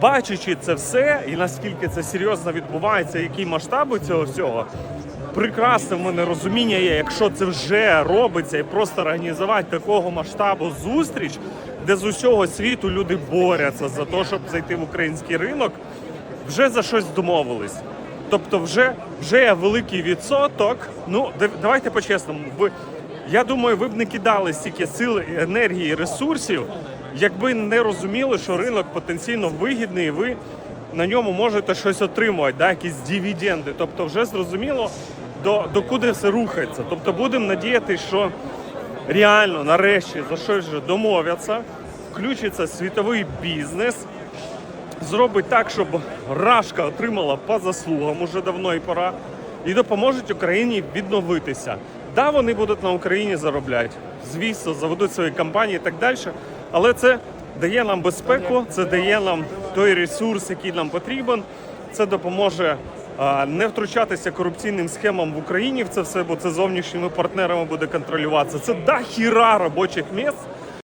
бачачи це все, і наскільки це серйозно відбувається, які масштаби цього всього, прекрасне в мене розуміння є, якщо це вже робиться, і просто організувати такого масштабу зустріч, де з усього світу люди борються за те, щоб зайти в український ринок, вже за щось домовились. Тобто, вже, вже є великий відсоток. Ну, дав- давайте по-чесному. Ви, я думаю, ви б не кидали стільки сил, енергії, ресурсів, якби не розуміли, що ринок потенційно вигідний, і ви на ньому можете щось отримувати, да, якісь дивіденди. Тобто, вже зрозуміло, до, до куди все рухається. Тобто, будемо надіятися, що реально нарешті за щось вже домовляться, включиться світовий бізнес зробить так, щоб Рашка отримала по заслугам уже давно і пора, і допоможуть Україні відновитися. Да, вони будуть на Україні заробляти, звісно, заведуть свої компанії і так далі. Але це дає нам безпеку, це дає нам той ресурс, який нам потрібен. Це допоможе не втручатися корупційним схемам в Україні в це все, бо це зовнішніми партнерами буде контролюватися. Це дахіра робочих місць